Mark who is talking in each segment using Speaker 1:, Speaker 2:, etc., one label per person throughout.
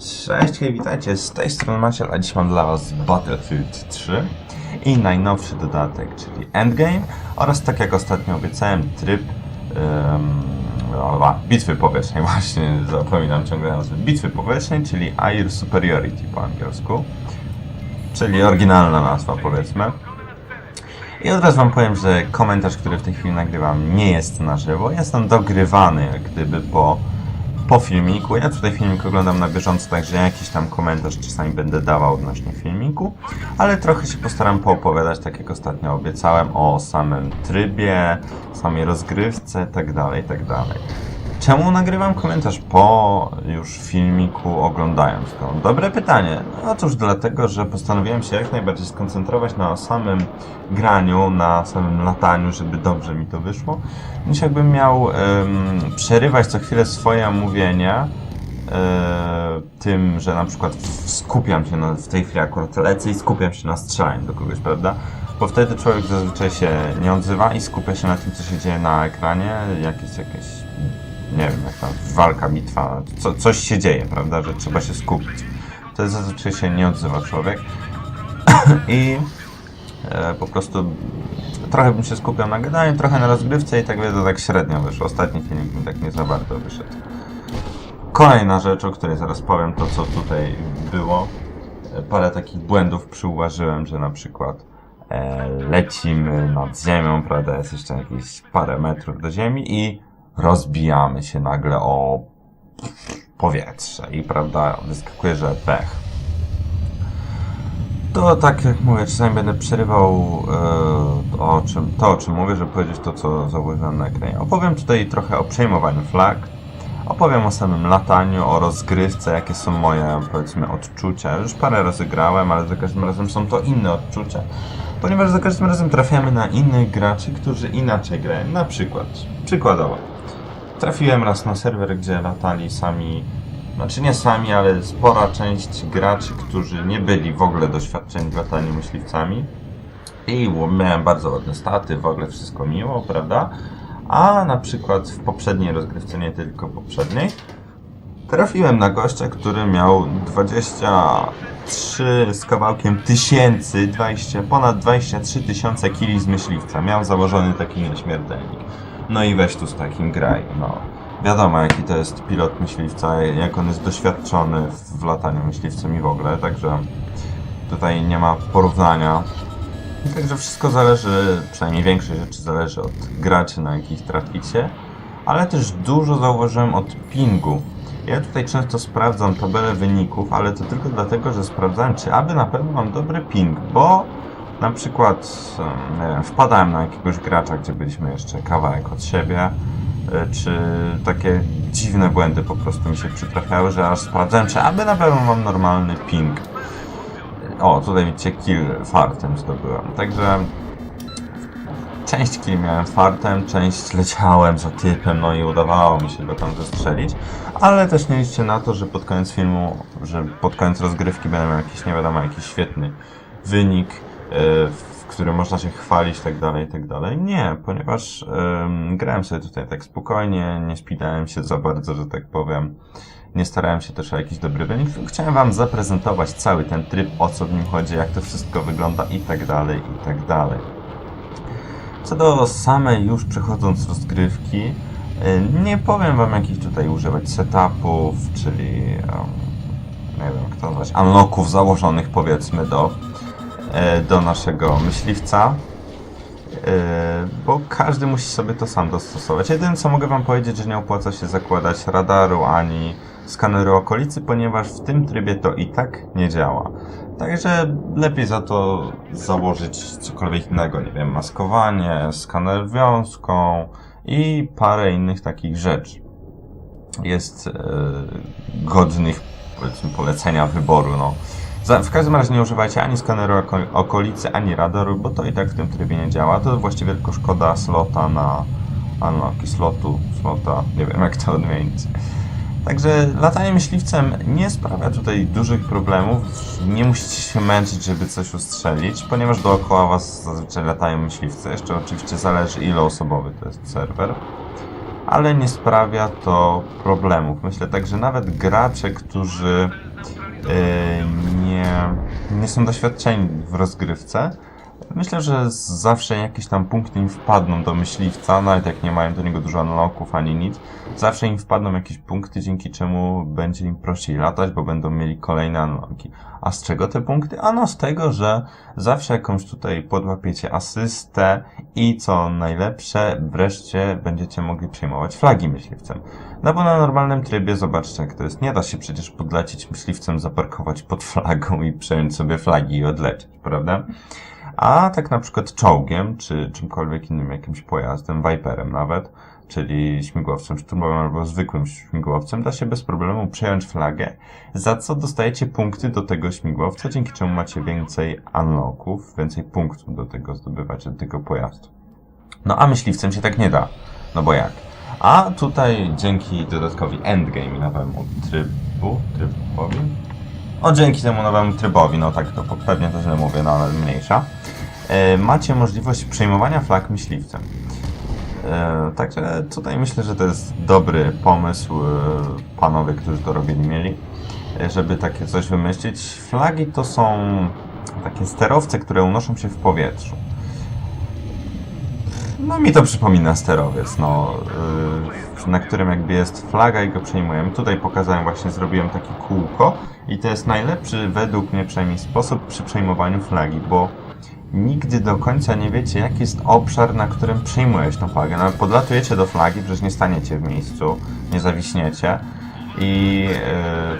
Speaker 1: Cześć, hej, witajcie, z tej strony Maciel, a dziś mam dla was Battlefield 3 i najnowszy dodatek, czyli Endgame oraz tak jak ostatnio obiecałem, tryb um, bitwy powietrznej, właśnie zapominam ciągle nazwy, bitwy powietrznej, czyli Air Superiority po angielsku, czyli oryginalna nazwa powiedzmy. I od razu wam powiem, że komentarz, który w tej chwili nagrywam nie jest na żywo, jest on dogrywany jak gdyby po po filmiku. Ja tutaj filmik oglądam na bieżąco, także jakiś tam komentarz czasami będę dawał odnośnie filmiku, ale trochę się postaram poopowiadać, tak jak ostatnio obiecałem, o samym trybie, samej rozgrywce, tak dalej, tak dalej. Czemu nagrywam komentarz po już filmiku oglądając go? Dobre pytanie. No Otóż dlatego, że postanowiłem się jak najbardziej skoncentrować na samym graniu, na samym lataniu, żeby dobrze mi to wyszło, niż jakbym miał przerywać co chwilę swoje mówienia e, tym, że na przykład skupiam się na, w tej chwili akurat lecę i skupiam się na strzelaniu do kogoś, prawda? Bo wtedy człowiek zazwyczaj się nie odzywa i skupia się na tym, co się dzieje na ekranie, jakieś, jakieś nie wiem, jak tam walka, bitwa, co, coś się dzieje, prawda, że trzeba się skupić. Wtedy zazwyczaj się nie odzywa człowiek i e, po prostu trochę bym się skupiał na gadaniu, trochę na rozgrywce i tak wiedzę, tak średnio wyszło. Ostatni filmik mi tak nie za bardzo wyszedł. Kolejna rzecz, o której zaraz powiem, to co tutaj było. Parę takich błędów przyuważyłem, że na przykład e, lecimy nad ziemią, prawda, jest jeszcze jakieś parę metrów do ziemi i rozbijamy się nagle o powietrze i prawda, wyskakuje, że pech. To tak jak mówię, czasami będę przerywał e, o czym, to, o czym mówię, żeby powiedzieć to, co zauważyłem na ekranie. Opowiem tutaj trochę o przejmowaniu flag, opowiem o samym lataniu, o rozgrywce, jakie są moje, powiedzmy, odczucia. Już parę razy grałem, ale za każdym razem są to inne odczucia, ponieważ za każdym razem trafiamy na innych graczy, którzy inaczej grają. Na przykład, przykładowo, trafiłem raz na serwer, gdzie latali sami, znaczy nie sami, ale spora część graczy, którzy nie byli w ogóle doświadczeni w lataniu myśliwcami. I miałem bardzo ładne staty, w ogóle wszystko miło, prawda? A na przykład w poprzedniej rozgrywce, nie tylko poprzedniej, trafiłem na gościa, który miał 23 z kawałkiem tysięcy, 20, ponad 23 tysiące kili z myśliwca. Miał założony taki nieśmiertelnik. No i weź tu z takim graj, no. Wiadomo, jaki to jest pilot myśliwca, jak on jest doświadczony w lataniu myśliwcem i w ogóle, także tutaj nie ma porównania. Także wszystko zależy, przynajmniej większość rzeczy zależy od graczy, na jakich traficie, ale też dużo zauważyłem od pingu. Ja tutaj często sprawdzam tabelę wyników, ale to tylko dlatego, że sprawdzałem, czy aby na pewno mam dobry ping, bo na przykład nie wiem, wpadałem na jakiegoś gracza, gdzie byliśmy jeszcze kawałek od siebie, e, czy takie dziwne błędy po prostu mi się przytrafiały, że aż sprawdzałem, czy aby na pewno mam normalny ping. O, tutaj widzicie, kill fartem zdobyłem. Także część kill miałem fartem, część leciałem za typem, no i udawało mi się go tam zestrzelić. Ale też nie liczcie na to, że pod koniec filmu, że pod koniec rozgrywki będę miał jakiś, nie wiadomo, jakiś świetny wynik, w którym można się chwalić, tak dalej, tak dalej. Nie, ponieważ grałem sobie tutaj tak spokojnie, nie spinałem się za bardzo, że tak powiem. Nie starałem się też o jakiś dobry wynik. Chciałem Wam zaprezentować cały ten tryb, o co w nim chodzi, jak to wszystko wygląda i tak dalej, i tak dalej. Co do samej już przechodząc rozgrywki, nie powiem Wam jakich tutaj używać setupów, czyli em, nie wiem jak to nazwać, unlocków założonych powiedzmy do, do naszego myśliwca. Yy, bo każdy musi sobie to sam dostosować. Jedyne co mogę Wam powiedzieć, że nie opłaca się zakładać radaru ani skaneru okolicy, ponieważ w tym trybie to i tak nie działa. Także lepiej za to założyć cokolwiek innego, nie wiem, maskowanie, skaner wiązką i parę innych takich rzeczy. Jest yy, godnych polecenia wyboru, no. W każdym razie nie używajcie ani skaneru oko, okolicy, ani radaru, bo to i tak w tym trybie nie działa. To właściwie tylko szkoda slota na unlocki slotu, slota, nie wiem jak to odmienić. Także latanie myśliwcem nie sprawia tutaj dużych problemów. Nie musicie się męczyć, żeby coś ustrzelić, ponieważ dookoła was zazwyczaj latają myśliwce. Jeszcze oczywiście zależy ile osobowy to jest serwer. Ale nie sprawia to problemów. Myślę tak, że nawet gracze, którzy nie, nie są doświadczeni w rozgrywce. Myślę, że zawsze jakieś tam punkty im wpadną do myśliwca, nawet jak nie mają do niego dużo unlocków ani nic. Zawsze im wpadną jakieś punkty, dzięki czemu będzie im prościej latać, bo będą mieli kolejne unlocki. A z czego te punkty? Ano z tego, że zawsze jakąś tutaj podłapiecie asystę i co najlepsze, wreszcie będziecie mogli przejmować flagi myśliwcem. No bo na normalnym trybie, zobaczcie jak to jest, nie da się przecież podlecieć myśliwcem, zaparkować pod flagą i przejąć sobie flagi i odlecieć, prawda? A tak na przykład czołgiem, czy czymkolwiek innym jakimś pojazdem, Viperem nawet, czyli śmigłowcem szturmowym albo zwykłym śmigłowcem, da się bez problemu przejąć flagę, za co dostajecie punkty do tego śmigłowca, dzięki czemu macie więcej unlocków, więcej punktów do tego zdobywacie, do tego pojazdu. No a myśliwcem się tak nie da, no bo jak? A tutaj dzięki dodatkowi endgame i nowemu trybu, trybowi, o, dzięki temu nowemu trybowi, no tak, to pewnie to źle mówię, no ale mniejsza. E, macie możliwość przejmowania flag myśliwcem. E, także tutaj myślę, że to jest dobry pomysł, e, panowie, którzy to robili, mieli, e, żeby takie coś wymyślić. Flagi to są takie sterowce, które unoszą się w powietrzu. No mi to przypomina sterowiec, no, y, na którym jakby jest flaga i go przejmujemy. Tutaj pokazałem właśnie, zrobiłem takie kółko i to jest najlepszy według mnie przynajmniej sposób przy przejmowaniu flagi, bo nigdy do końca nie wiecie, jaki jest obszar, na którym przejmujesz tą flagę. No, podlatujecie do flagi, przecież nie staniecie w miejscu, nie zawiśniecie i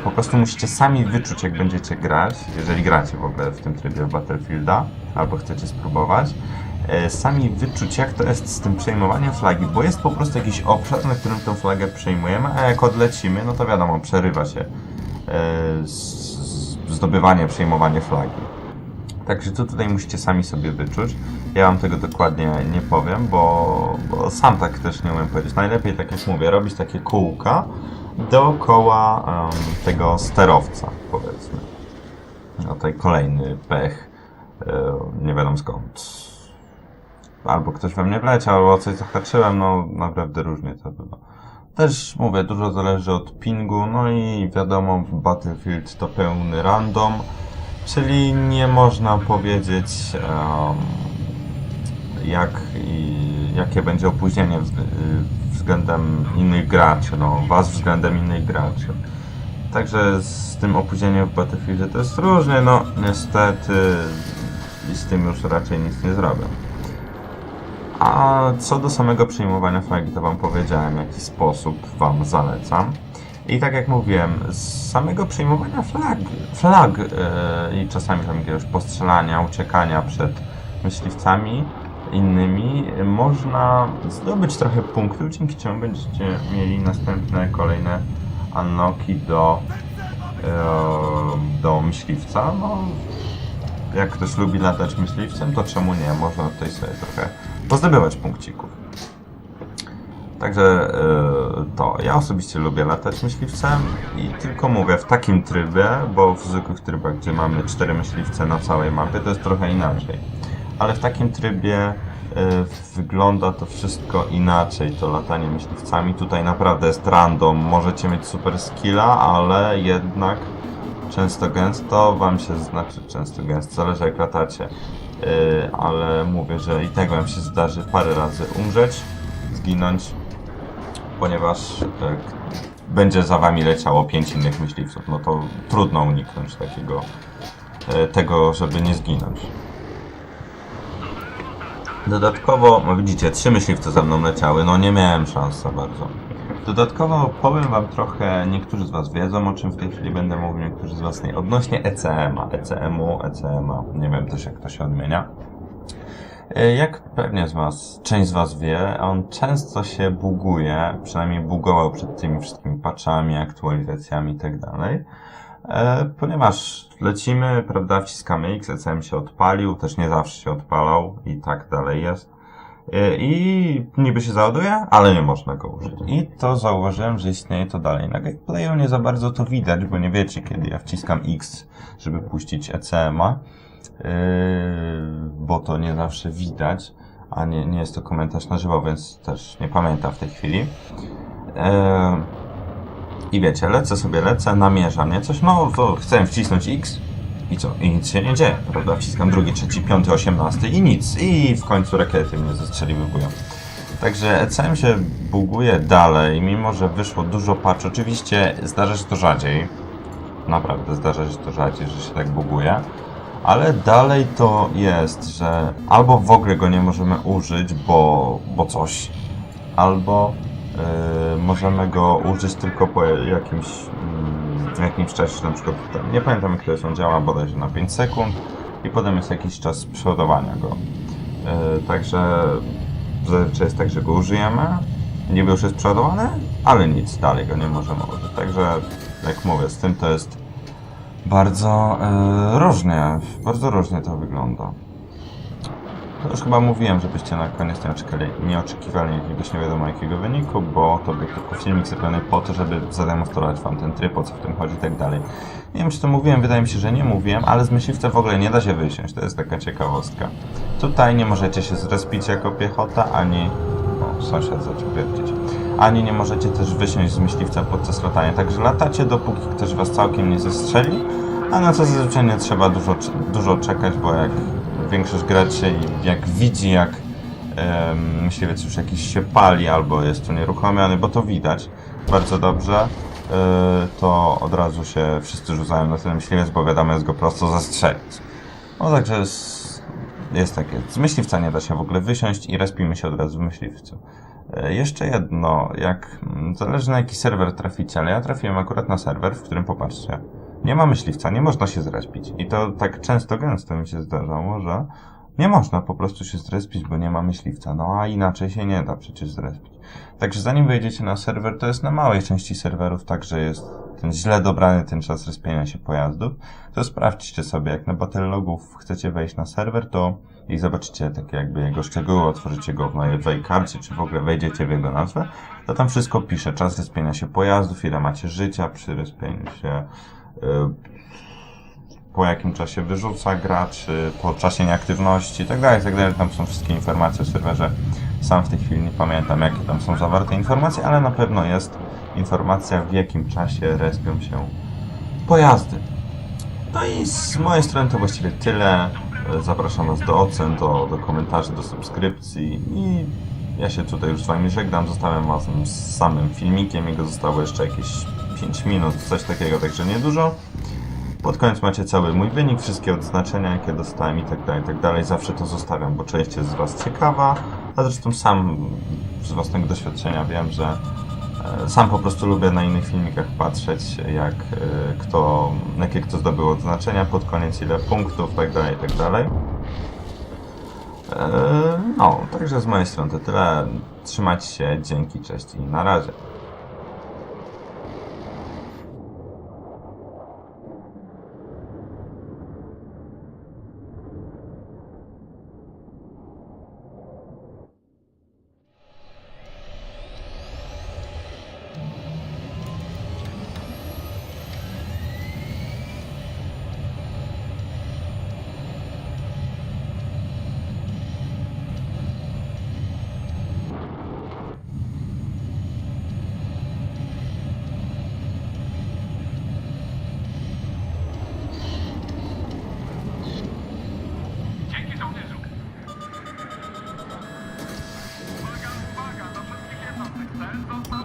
Speaker 1: y, po prostu musicie sami wyczuć, jak będziecie grać, jeżeli gracie w ogóle w tym trybie Battlefielda, albo chcecie spróbować, sami wyczuć, jak to jest z tym przejmowaniem flagi, bo jest po prostu jakiś obszar, na którym tę flagę przejmujemy, a jak odlecimy, no to wiadomo, przerywa się e, zdobywanie, przejmowanie flagi. Także to tutaj musicie sami sobie wyczuć. Ja wam tego dokładnie nie powiem, bo, bo sam tak też nie umiem powiedzieć. Najlepiej, tak jak mówię, robić takie kółka dookoła em, tego sterowca, powiedzmy. No tutaj kolejny pech, e, nie wiadomo skąd. Albo ktoś we mnie wleciał, albo coś zahaczyłem, no naprawdę różnie to bywa. Też mówię, dużo zależy od pingu, no i wiadomo, Battlefield to pełny random, czyli nie można powiedzieć em, jak i jakie będzie opóźnienie wzg- względem innych graczy, no was względem innych graczy. Także z tym opóźnieniem w Battlefieldzie to jest różnie, no niestety i z tym już raczej nic nie zrobię. A co do samego przyjmowania flagi, to Wam powiedziałem, jaki sposób Wam zalecam. I tak jak mówiłem, z samego przyjmowania flag, flag yy, i czasami tam jakiegoś postrzelania, uciekania przed myśliwcami innymi, można zdobyć trochę punktów, dzięki czemu będziecie mieli następne, kolejne unlocki do, yy, do myśliwca. No, jak ktoś lubi latać myśliwcem, to czemu nie? Można tutaj sobie trochę pozdobywać punkcików. Także yy, to. Ja osobiście lubię latać myśliwcem i tylko mówię w takim trybie, bo w zwykłych trybach, gdzie mamy cztery myśliwce na całej mapie, to jest trochę inaczej. Ale w takim trybie yy, wygląda to wszystko inaczej, to latanie myśliwcami. Tutaj naprawdę jest random, możecie mieć super skilla, ale jednak często gęsto wam się, znaczy często gęsto, zależy jak latacie, ale mówię, że i tak wam się zdarzy parę razy umrzeć, zginąć, ponieważ yy, będzie za wami leciało pięć innych myśliwców, no to trudno uniknąć takiego, yy, tego, żeby nie zginąć. Dodatkowo, widzicie, trzy myśliwce za mną leciały, no nie miałem szans za bardzo. Dodatkowo powiem wam trochę, niektórzy z was wiedzą, o czym w tej chwili będę mówił, niektórzy z was nie, odnośnie ECM-a, ECM-u, ECM-a, nie wiem też jak to się odmienia. E, Jak pewnie z was, część z was wie, on często się buguje, przynajmniej bugował przed tymi wszystkimi patchami, aktualizacjami i tak. E, ponieważ lecimy, prawda, wciskamy X, ECM się odpalił, też nie zawsze się odpalał i tak dalej jest. E, I niby się załaduje, ale nie można go użyć. I to zauważyłem, że istnieje to dalej. Na gameplayu nie za bardzo to widać, bo nie wiecie, kiedy ja wciskam X, żeby puścić ECM-a, yy, bo to nie zawsze widać, a nie, nie jest to komentarz na żywo, więc też nie pamiętam w tej chwili. Yy, I wiecie, lecę sobie, lecę, namierzam, nie? Coś, no to chcę wcisnąć X i co? I nic się nie dzieje, prawda? Wciskam drugi, trzeci, piąty, osiemnasty i nic. I w końcu rakiety mnie zestrzeliwują. Także ECM się buguje dalej, mimo że wyszło dużo patch. Oczywiście zdarza się to rzadziej. Naprawdę zdarza się to rzadziej, że się tak buguje. Ale dalej to jest, że albo w ogóle go nie możemy użyć, bo, bo coś, albo yy, możemy go użyć tylko po jakimś, mm, jakimś czasie, na przykład tam, nie pamiętam jak to jest, on działa bodajże na 5 sekund i potem jest jakiś czas przeładowania go. Yy, także zazwyczaj jest tak, że go użyjemy, niby już jest przeładowany, ale nic, dalej go nie możemy użyć. Także jak mówię, z tym to jest bardzo yy, różnie, bardzo różnie to wygląda. To już chyba mówiłem, żebyście na koniec nie, czekali, nie oczekiwali jakiegoś nie wiadomo jakiego wyniku, bo to był tylko filmik zrobiony po to, żeby zademonstrować wam ten tryb, o co w tym chodzi i tak dalej. Nie wiem, czy to mówiłem, wydaje mi się, że nie mówiłem, ale z myśliwca w ogóle nie da się wysiąść, to jest taka ciekawostka. Tutaj nie możecie się zrespić jako piechota, ani... O, sąsiad zaczął. Ani nie możecie też wysiąść z myśliwca podczas latania, także latacie dopóki ktoś was całkiem nie zestrzeli, a na co zazwyczaj nie trzeba dużo, dużo czekać, bo jak większość graczy jak widzi, jak em, myśliwiec już jakiś się pali albo jest tu nieruchomiony, bo to widać bardzo dobrze, e, to od razu się wszyscy rzucają na ten myśliwiec, bo wiadomo jest go prosto zastrzelić. No także jest, jest takie. Z myśliwca nie da się w ogóle wysiąść i respimy się od razu w myśliwcu. E, Jeszcze jedno, jak mm, zależy na jaki serwer traficie, ale ja trafiłem akurat na serwer, w którym popatrzcie, nie ma myśliwca, nie można się zrespić. I to tak często, gęsto mi się zdarzało, że nie można po prostu się zrespić, bo nie ma myśliwca. No a inaczej się nie da przecież zrespić. Także zanim wejdziecie na serwer, to jest na małej części serwerów, także jest ten źle dobrany ten czas respienia się pojazdów, to sprawdźcie sobie, jak na Battlelogów chcecie wejść na serwer, to i zobaczycie takie jakby jego szczegóły, otworzycie go w nowej karcie, czy w ogóle wejdziecie w jego nazwę, to tam wszystko pisze, czas respienia się pojazdów, ile macie życia przy respieniu się, po jakim czasie wyrzuca graczy, po czasie nieaktywności itd., itd. Tam są wszystkie informacje o serwerze. Sam w tej chwili nie pamiętam, jakie tam są zawarte informacje, ale na pewno jest informacja, w jakim czasie respią się pojazdy. No i z mojej strony to właściwie tyle. Zapraszam Was do ocen, do, do komentarzy, do subskrypcji i ja się tutaj już z Wami żegnam. Zostawiam Was z samym filmikiem. Jego zostało jeszcze jakieś 5 minut, coś takiego, także niedużo. Pod koniec macie cały mój wynik, wszystkie odznaczenia, jakie dostałem i tak dalej, i tak dalej. Zawsze to zostawiam, bo część jest z Was ciekawa, a zresztą sam z własnego doświadczenia wiem, że e, sam po prostu lubię na innych filmikach patrzeć, jak e, kto, jakie kto zdobył odznaczenia pod koniec, ile punktów, tak dalej, tak dalej. E, No, także z mojej strony to tyle. Trzymajcie się, dzięki, cześć i na razie.
Speaker 2: Einfach mal.